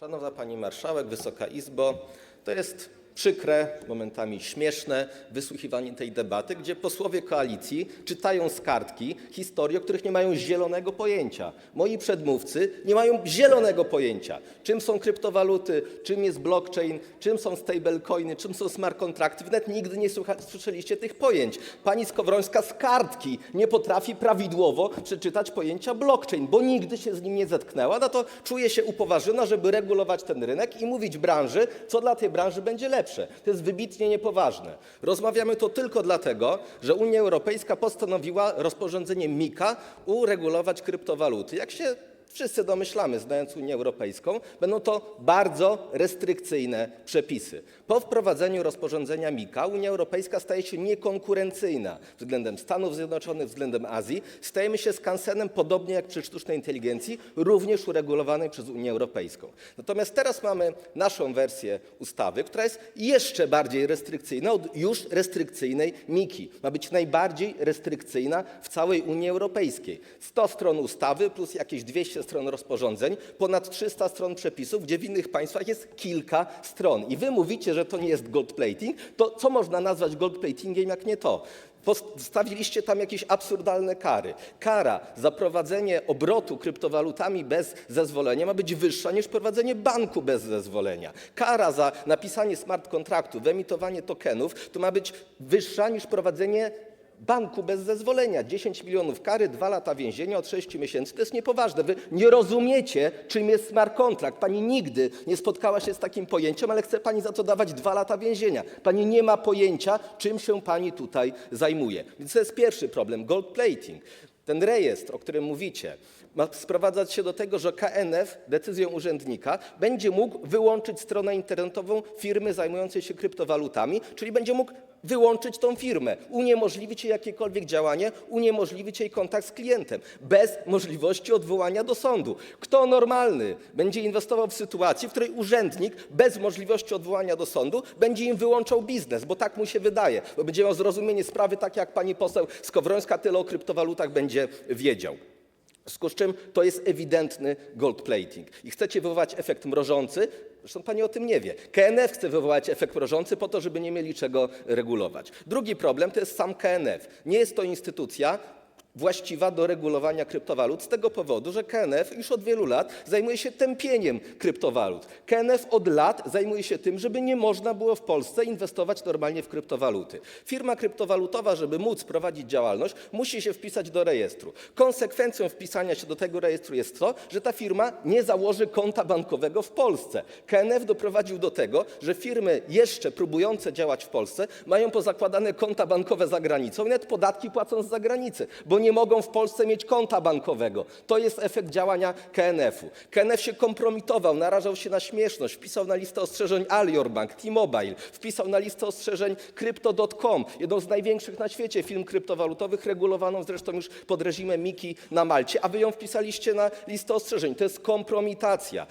Szanowna Pani Marszałek, Wysoka Izbo, to jest przykre, momentami śmieszne wysłuchiwanie tej debaty, gdzie posłowie koalicji czytają z kartki historie, o których nie mają zielonego pojęcia. Moi przedmówcy nie mają zielonego pojęcia, czym są kryptowaluty, czym jest blockchain, czym są stablecoiny, czym są smart kontrakty. Wy nawet nigdy nie słyszeliście tych pojęć. Pani Skowrońska z kartki nie potrafi prawidłowo przeczytać pojęcia blockchain, bo nigdy się z nim nie zetknęła, no to czuje się upoważniona, żeby regulować ten rynek i mówić branży, co dla tej branży będzie lepsze. To jest wybitnie niepoważne. Rozmawiamy to tylko dlatego, że Unia Europejska postanowiła rozporządzeniem MiCA uregulować kryptowaluty. Wszyscy domyślamy, znając Unię Europejską, będą to bardzo restrykcyjne przepisy. Po wprowadzeniu rozporządzenia MiCA Unia Europejska staje się niekonkurencyjna względem Stanów Zjednoczonych, względem Azji. Stajemy się skansenem, podobnie jak przy sztucznej inteligencji, również uregulowanej przez Unię Europejską. Natomiast teraz mamy naszą wersję ustawy, która jest jeszcze bardziej restrykcyjna od już restrykcyjnej MiKi. Ma być najbardziej restrykcyjna w całej Unii Europejskiej. 100 stron ustawy plus jakieś 200 stron rozporządzeń, ponad 300 stron przepisów, gdzie w innych państwach jest kilka stron. I wy mówicie, że to nie jest gold plating, to co można nazwać gold platingiem, jak nie to? Postawiliście tam jakieś absurdalne kary. Kara za prowadzenie obrotu kryptowalutami bez zezwolenia ma być wyższa niż prowadzenie banku bez zezwolenia. Kara za napisanie smart kontraktu, wyemitowanie tokenów to ma być wyższa niż prowadzenie banku bez zezwolenia. 10 milionów kary, 2 lata więzienia od 6 miesięcy. To jest niepoważne. Wy nie rozumiecie, czym jest smart kontrakt. Pani nigdy nie spotkała się z takim pojęciem, ale chce pani za to dawać 2 lata więzienia. Pani nie ma pojęcia, czym się pani tutaj zajmuje. Więc to jest pierwszy problem, gold plating. Ten rejestr, o którym mówicie, ma sprowadzać się do tego, że KNF decyzją urzędnika będzie mógł wyłączyć stronę internetową firmy zajmującej się kryptowalutami, czyli będzie mógł wyłączyć tą firmę, uniemożliwić jej jakiekolwiek działanie, uniemożliwić jej kontakt z klientem, bez możliwości odwołania do sądu. Kto normalny będzie inwestował w sytuacji, w której urzędnik bez możliwości odwołania do sądu będzie im wyłączał biznes, bo tak mu się wydaje, bo będzie miał zrozumienie sprawy tak, jak pani poseł Skowrońska tyle o kryptowalutach będzie wiedział. W związku z czym to jest ewidentny gold plating. I chcecie wywołać efekt mrożący, zresztą pani o tym nie wie. KNF chce wywołać efekt mrożący po to, żeby nie mieli czego regulować. Drugi problem to jest sam KNF. Nie jest to instytucja właściwa do regulowania kryptowalut z tego powodu, że KNF już od wielu lat zajmuje się tępieniem kryptowalut. KNF od lat zajmuje się tym, żeby nie można było w Polsce inwestować normalnie w kryptowaluty. Firma kryptowalutowa, żeby móc prowadzić działalność, musi się wpisać do rejestru. Konsekwencją wpisania się do tego rejestru jest to, że ta firma nie założy konta bankowego w Polsce. KNF doprowadził do tego, że firmy jeszcze próbujące działać w Polsce mają pozakładane konta bankowe za granicą i nawet podatki płacą z zagranicy, bo nie mogą w Polsce mieć konta bankowego. To jest efekt działania KNF-u. KNF się kompromitował, narażał się na śmieszność, wpisał na listę ostrzeżeń Alior Bank, T-Mobile, wpisał na listę ostrzeżeń Crypto.com, jedną z największych na świecie firm kryptowalutowych, regulowaną zresztą już pod reżimem Miki na Malcie, a wy ją wpisaliście na listę ostrzeżeń. To jest kompromitacja.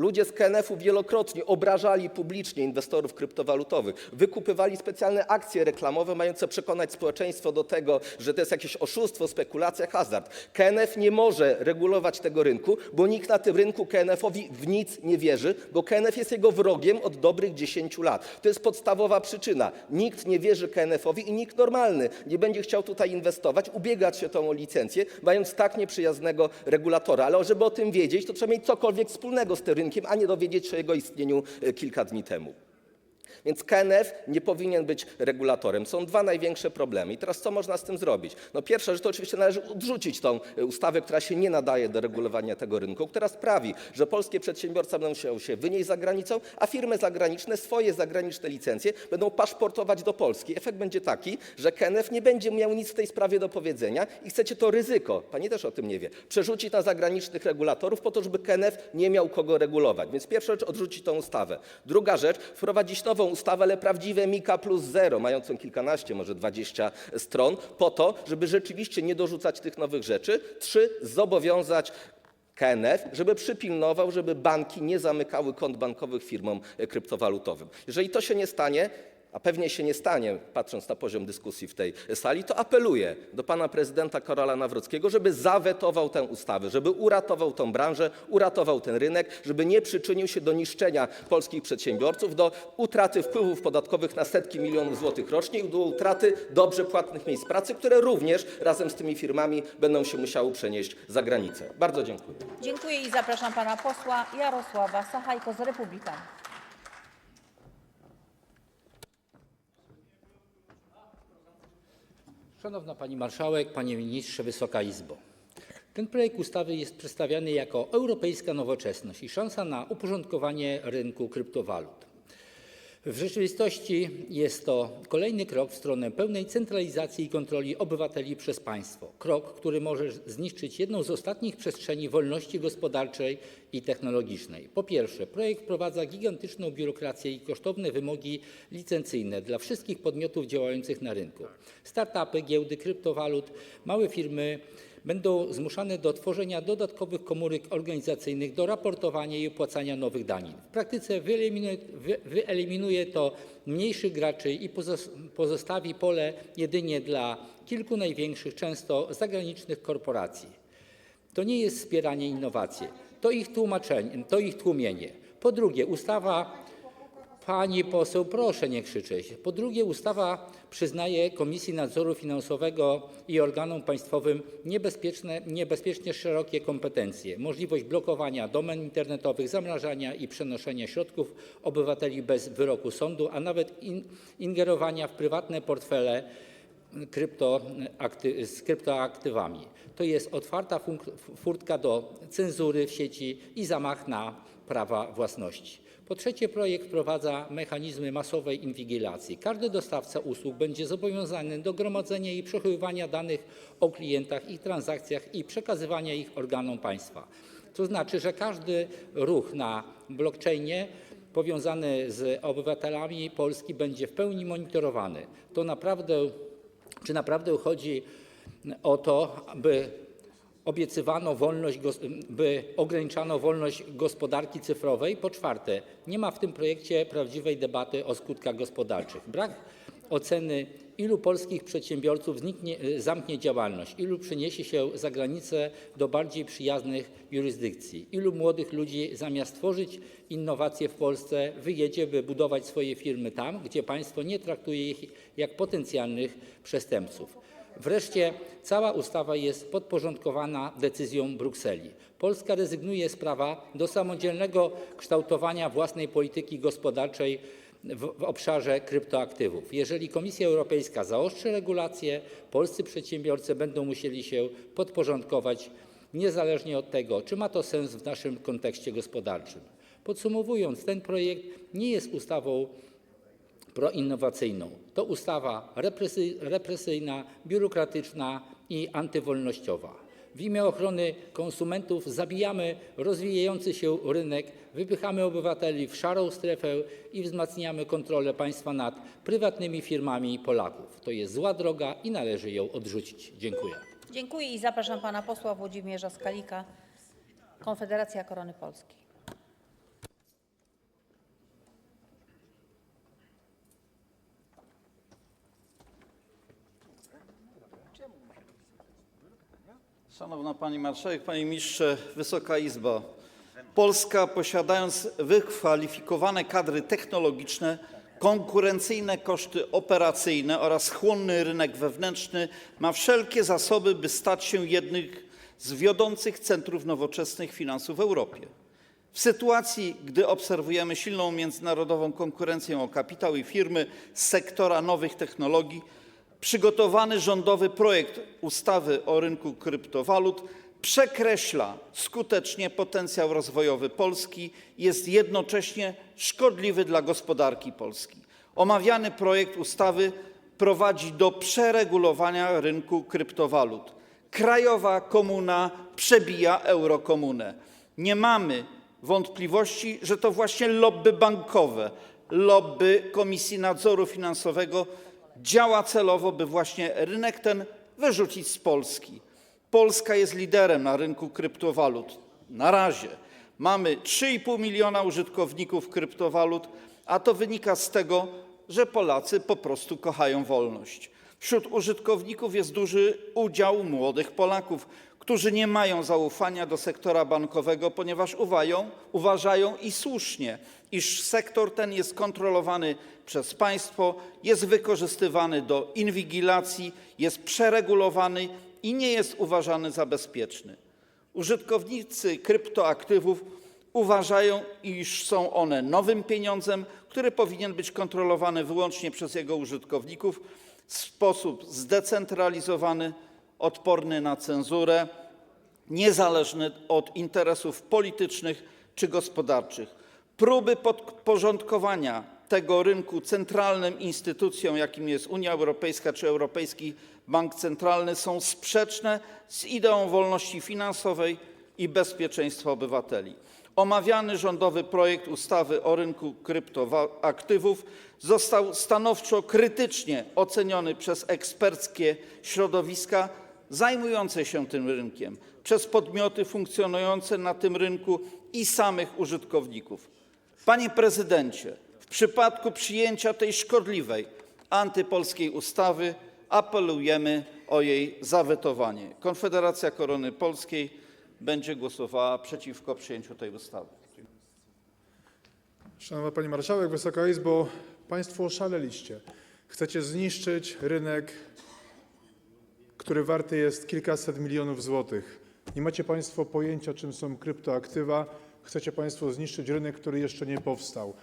Ludzie z KNF-u wielokrotnie obrażali publicznie inwestorów kryptowalutowych, wykupywali specjalne akcje reklamowe mające przekonać społeczeństwo do tego, że to jest jakieś oszustwo, spekulacja, hazard. KNF nie może regulować tego rynku, bo nikt na tym rynku KNF-owi w nic nie wierzy, bo KNF jest jego wrogiem od dobrych 10 lat. To jest podstawowa przyczyna. Nikt nie wierzy KNF-owi i nikt normalny nie będzie chciał tutaj inwestować, ubiegać się o licencję, mając tak nieprzyjaznego regulatora. Ale żeby o tym wiedzieć, to trzeba mieć cokolwiek wspólnego z tym rynkiem, a nie dowiedzieć się o jego istnieniu e, kilka dni temu. Więc KNF nie powinien być regulatorem. Są dwa największe problemy. I teraz co można z tym zrobić? No pierwsza rzecz to oczywiście należy odrzucić tą e, ustawę, która się nie nadaje do regulowania tego rynku, która sprawi, że polskie przedsiębiorcy będą musiały się wynieść za granicą, a firmy zagraniczne swoje zagraniczne licencje będą paszportować do Polski. Efekt będzie taki, że KNF nie będzie miał nic w tej sprawie do powiedzenia i chcecie to ryzyko, pani też o tym nie wie, przerzucić na zagranicznych regulatorów po to, żeby KNF nie miał kogo regulować. Więc pierwsza rzecz, odrzucić tą ustawę. Druga rzecz, wprowadzić nową ustawę, ale prawdziwe Mika plus zero, mającą kilkanaście, może 20 stron, po to, żeby rzeczywiście nie dorzucać tych nowych rzeczy. Trzy, zobowiązać KNF, żeby przypilnował, żeby banki nie zamykały kont bankowych firmom kryptowalutowym. Jeżeli to się nie stanie, a pewnie się nie stanie, patrząc na poziom dyskusji w tej sali, to apeluję do pana prezydenta Karola Nawrockiego, żeby zawetował tę ustawę, żeby uratował tę branżę, uratował ten rynek, żeby nie przyczynił się do niszczenia polskich przedsiębiorców, do utraty wpływów podatkowych na setki milionów złotych rocznie i do utraty dobrze płatnych miejsc pracy, które również razem z tymi firmami będą się musiały przenieść za granicę. Bardzo dziękuję. Dziękuję i zapraszam pana posła Jarosława Sachajko z Republikanu. Szanowna Pani Marszałek, Panie Ministrze, Wysoka Izbo. Ten projekt ustawy jest przedstawiany jako europejska nowoczesność i szansa na uporządkowanie rynku kryptowalut. W rzeczywistości jest to kolejny krok w stronę pełnej centralizacji i kontroli obywateli przez państwo. Krok, który może zniszczyć jedną z ostatnich przestrzeni wolności gospodarczej i technologicznej. Po pierwsze, projekt wprowadza gigantyczną biurokrację i kosztowne wymogi licencyjne dla wszystkich podmiotów działających na rynku. Startupy, giełdy kryptowalut, małe firmy będą zmuszane do tworzenia dodatkowych komórek organizacyjnych, do raportowania i opłacania nowych danin. W praktyce wyeliminuje, wy, wyeliminuje to mniejszych graczy i pozos- pozostawi pole jedynie dla kilku największych, często zagranicznych korporacji. To nie jest wspieranie innowacji, to ich tłumienie. Po drugie, ustawa Pani poseł, proszę nie krzyczeć. Po drugie, ustawa przyznaje Komisji Nadzoru Finansowego i organom państwowym niebezpiecznie szerokie kompetencje. Możliwość blokowania domen internetowych, zamrażania i przenoszenia środków obywateli bez wyroku sądu, a nawet in, ingerowania w prywatne portfele z kryptoaktywami. To jest otwarta furtka do cenzury w sieci i zamach na prawa własności. Po trzecie, projekt wprowadza mechanizmy masowej inwigilacji. Każdy dostawca usług będzie zobowiązany do gromadzenia i przechowywania danych o klientach, ich transakcjach i przekazywania ich organom państwa. To znaczy, że każdy ruch na blockchainie powiązany z obywatelami Polski będzie w pełni monitorowany. Czy naprawdę chodzi o to, by obiecywano by ograniczano wolność gospodarki cyfrowej. Po czwarte, nie ma w tym projekcie prawdziwej debaty o skutkach gospodarczych. Brak oceny, ilu polskich przedsiębiorców zniknie, zamknie działalność, ilu przeniesie się za granicę do bardziej przyjaznych jurysdykcji, ilu młodych ludzi zamiast tworzyć innowacje w Polsce wyjedzie, by budować swoje firmy tam, gdzie państwo nie traktuje ich jak potencjalnych przestępców. Wreszcie cała ustawa jest podporządkowana decyzją Brukseli. Polska rezygnuje z prawa do samodzielnego kształtowania własnej polityki gospodarczej w, w obszarze kryptoaktywów. Jeżeli Komisja Europejska zaostrzy regulacje, polscy przedsiębiorcy będą musieli się podporządkować niezależnie od tego, czy ma to sens w naszym kontekście gospodarczym. Podsumowując, ten projekt nie jest ustawą proinnowacyjną. To ustawa represy, represyjna, biurokratyczna i antywolnościowa. W imię ochrony konsumentów zabijamy rozwijający się rynek, wypychamy obywateli w szarą strefę i wzmacniamy kontrolę państwa nad prywatnymi firmami Polaków. To jest zła droga i należy ją odrzucić. Dziękuję. Dziękuję i zapraszam pana posła Włodzimierza Skalika, Konfederacja Korony Polskiej. Szanowna Pani Marszałek, Panie Ministrze, Wysoka Izbo. Polska posiadając wykwalifikowane kadry technologiczne, konkurencyjne koszty operacyjne oraz chłonny rynek wewnętrzny ma wszelkie zasoby, by stać się jednym z wiodących centrów nowoczesnych finansów w Europie. W sytuacji, gdy obserwujemy silną międzynarodową konkurencję o kapitał i firmy z sektora nowych technologii, przygotowany rządowy projekt ustawy o rynku kryptowalut przekreśla skutecznie potencjał rozwojowy Polski i jest jednocześnie szkodliwy dla gospodarki Polski. Omawiany projekt ustawy prowadzi do przeregulowania rynku kryptowalut. Krajowa komuna przebija eurokomunę. Nie mamy wątpliwości, że to właśnie lobby bankowe, lobby Komisji Nadzoru Finansowego działa celowo, by właśnie rynek ten wyrzucić z Polski. Polska jest liderem na rynku kryptowalut. Na razie mamy 3,5 miliona użytkowników kryptowalut, a to wynika z tego, że Polacy po prostu kochają wolność. Wśród użytkowników jest duży udział młodych Polaków, którzy nie mają zaufania do sektora bankowego, ponieważ uważają i słusznie, iż sektor ten jest kontrolowany przez państwo, jest wykorzystywany do inwigilacji, jest przeregulowany i nie jest uważany za bezpieczny. Użytkownicy kryptoaktywów uważają, iż są one nowym pieniądzem, który powinien być kontrolowany wyłącznie przez jego użytkowników w sposób zdecentralizowany, odporny na cenzurę, niezależny od interesów politycznych czy gospodarczych. Próby podporządkowania tego rynku centralnym instytucjom, jakim jest Unia Europejska czy Europejski Bank Centralny, są sprzeczne z ideą wolności finansowej i bezpieczeństwa obywateli. Omawiany rządowy projekt ustawy o rynku kryptoaktywów został stanowczo krytycznie oceniony przez eksperckie środowiska zajmujące się tym rynkiem, przez podmioty funkcjonujące na tym rynku i samych użytkowników. Panie prezydencie, w przypadku przyjęcia tej szkodliwej, antypolskiej ustawy apelujemy o jej zawetowanie. Konfederacja Korony Polskiej będzie głosowała przeciwko przyjęciu tej ustawy. Szanowna Pani Marszałek, Wysoka Izbo, Państwo oszaleliście. Chcecie zniszczyć rynek, który warty jest kilkaset milionów złotych. Nie macie Państwo pojęcia, czym są kryptoaktywa. Chcecie Państwo zniszczyć rynek, który jeszcze nie powstał.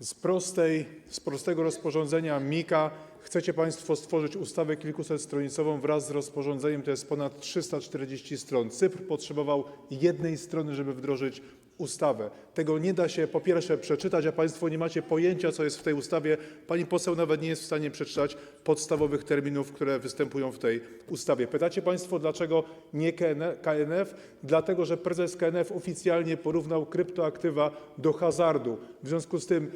Z, prostego rozporządzenia MIKA chcecie Państwo stworzyć ustawę kilkusetstronicową wraz z rozporządzeniem, to jest ponad 340 stron. Cypr potrzebował jednej strony, żeby wdrożyć ustawę. Tego nie da się po pierwsze przeczytać, a Państwo nie macie pojęcia, co jest w tej ustawie. Pani poseł nawet nie jest w stanie przeczytać podstawowych terminów, które występują w tej ustawie. Pytacie Państwo, dlaczego nie KNF? Dlatego, że prezes KNF oficjalnie porównał kryptoaktywa do hazardu. W związku z tym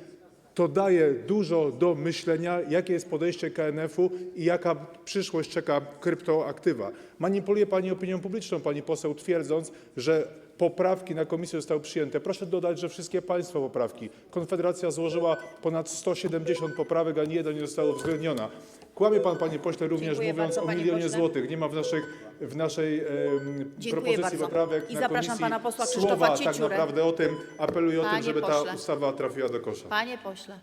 to daje dużo do myślenia, jakie jest podejście KNF-u i jaka przyszłość czeka kryptoaktywa. Manipuluje Pani opinią publiczną, Pani poseł, twierdząc, że poprawki na komisji zostały przyjęte. Proszę dodać, że wszystkie Państwa poprawki. Konfederacja złożyła ponad 170 poprawek, ani jedna nie została uwzględniona. Kłamie Pan, Panie Pośle, również mówiąc o milionie pośle. złotych. Nie ma w, naszych, w naszej propozycji poprawek I na zapraszam komisji pana posła Krzysztofa słowa tak naprawdę o tym. Apeluję o tym, Panie żeby ta ustawa trafiła do kosza. Panie pośle.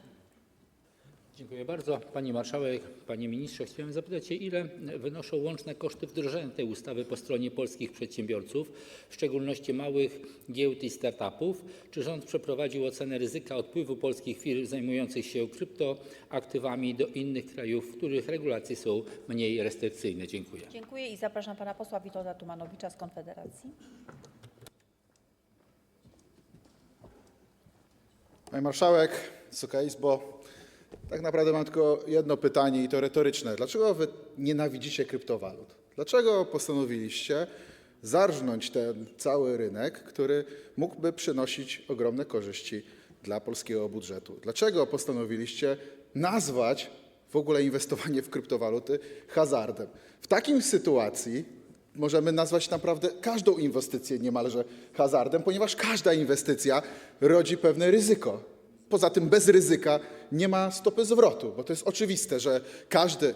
Dziękuję bardzo. Pani Marszałek, Panie Ministrze, chciałem zapytać się, ile wynoszą łączne koszty wdrożenia tej ustawy po stronie polskich przedsiębiorców, w szczególności małych giełd i startupów? Czy rząd przeprowadził ocenę ryzyka odpływu polskich firm zajmujących się kryptoaktywami do innych krajów, w których regulacje są mniej restrykcyjne? Dziękuję. Dziękuję i zapraszam pana posła Witolda Tumanowicza z Konfederacji. Pani Marszałek, Wysoka Izbo, tak naprawdę mam tylko jedno pytanie i to retoryczne. Dlaczego wy nienawidzicie kryptowalut? Dlaczego postanowiliście zarżnąć ten cały rynek, który mógłby przynosić ogromne korzyści dla polskiego budżetu? Dlaczego postanowiliście nazwać w ogóle inwestowanie w kryptowaluty hazardem? W takiej sytuacji możemy nazwać naprawdę każdą inwestycję niemalże hazardem, ponieważ każda inwestycja rodzi pewne ryzyko. Poza tym bez ryzyka nie ma stopy zwrotu, bo to jest oczywiste, że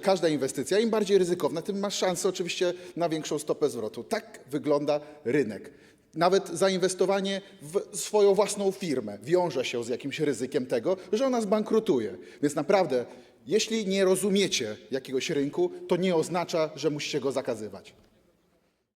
każda inwestycja, im bardziej ryzykowna, tym ma szansę oczywiście na większą stopę zwrotu. Tak wygląda rynek. Nawet zainwestowanie w swoją własną firmę wiąże się z jakimś ryzykiem tego, że ona zbankrutuje. Więc naprawdę, jeśli nie rozumiecie jakiegoś rynku, to nie oznacza, że musicie go zakazywać.